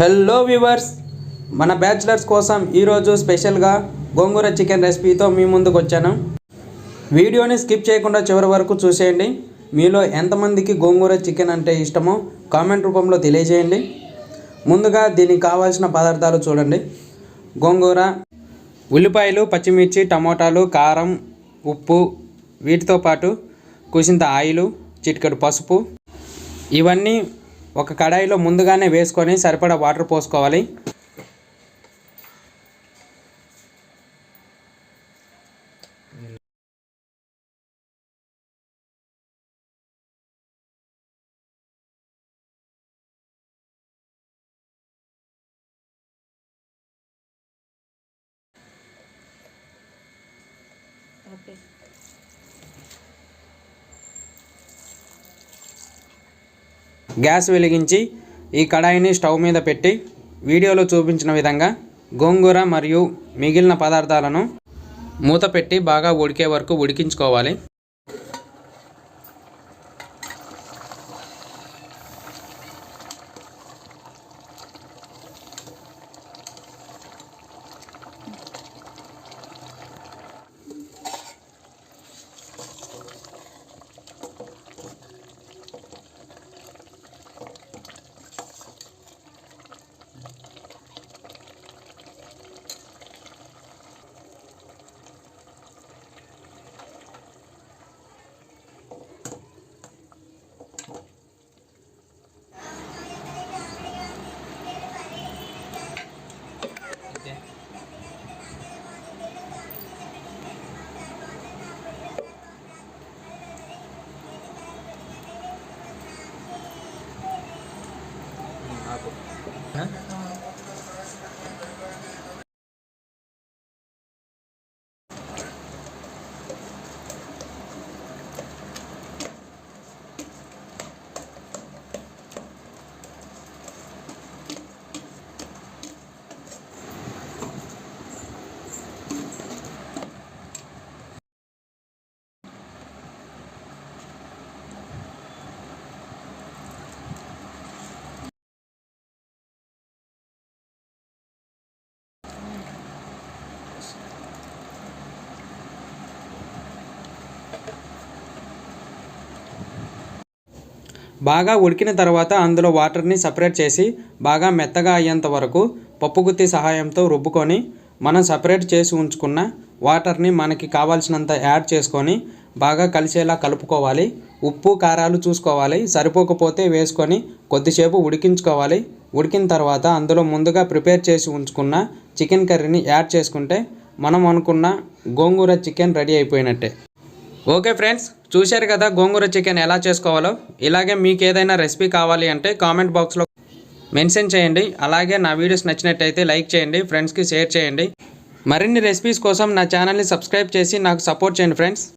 Hello viewers మన bachelors కోసం ఈరోజు స్పెషల్గా గోంగూర చికెన్ రెసిపీతో మీ ముందుకు వచ్చాను. వీడియోని స్కిప్ చేయకుండా చివరి వరకు చూసేయండి. మీలో ఎంతమందికి గోంగూర చికెన్ అంటే ఇష్టమో కామెంట్ రూపంలో తెలియజేయండి. ముందుగా దీనికి కావాల్సిన పదార్థాలు చూడండి. గోంగూర ఉల్లిపాయలు పచ్చిమిర్చి టమోటాలు కారం ఉప్పు వీటితో పాటు కుసింత ఆయిలు చిటికెడు పసుపు. ఇవన్నీ ఒక కడాయిలో ముందుగానే వేసుకొని సరిపడా వాటర్ పోసుకోవాలి. ఓకే గ్యాస్ వెలిగించి ఈ కడాయిని స్టవ్ మీద పెట్టి వీడియోలో చూపించిన విధంగా గోంగూర మరియు మిగిలిన పదార్థాలను మూత పెట్టి బాగా ఉడికే వరకు ఉడికించుకోవాలి. Né? బాగా ఉడికిన తర్వాత అందులో వాటర్ని సపరేట్ చేసి బాగా మెత్తగా అయ్యేంత వరకు పప్పు గుత్తి సహాయంతో రుబ్బుకొని మనం సపరేట్ చేసి ఉంచుకున్న వాటర్ని మనకి కావాల్సినంత యాడ్ చేసుకొని బాగా కలిసేలా కలుపుకోవాలి. ఉప్పు కారాలు చూసుకోవాలి. సరిపోకపోతే వేసుకొని కొద్దిసేపు ఉడికించుకోవాలి. ఉడికిన తర్వాత అందులో ముందుగా ప్రిపేర్ చేసి ఉంచుకున్న చికెన్ కర్రీని యాడ్ చేసుకుంటే మనం అనుకున్న గోంగూర చికెన్ రెడీ అయిపోయినట్టే. ఓకే ఫ్రెండ్స్ చూశారు కదా గోంగూర చికెన్ ఎలా చేసుకోవాలో? ఇలాగే మీకు ఏదైనా రెసిపీ కావాలి అంటే కామెంట్ బాక్స్లో మెన్షన్ చేయండి. అలాగే నా వీడియోస్ నచ్చినట్టయితే లైక్ చేయండి ఫ్రెండ్స్కి షేర్ చేయండి. మరిన్ని రెసిపీస్ కోసం నా ఛానల్ని సబ్స్క్రైబ్ చేసి నాకు సపోర్ట్ చేయండి ఫ్రెండ్స్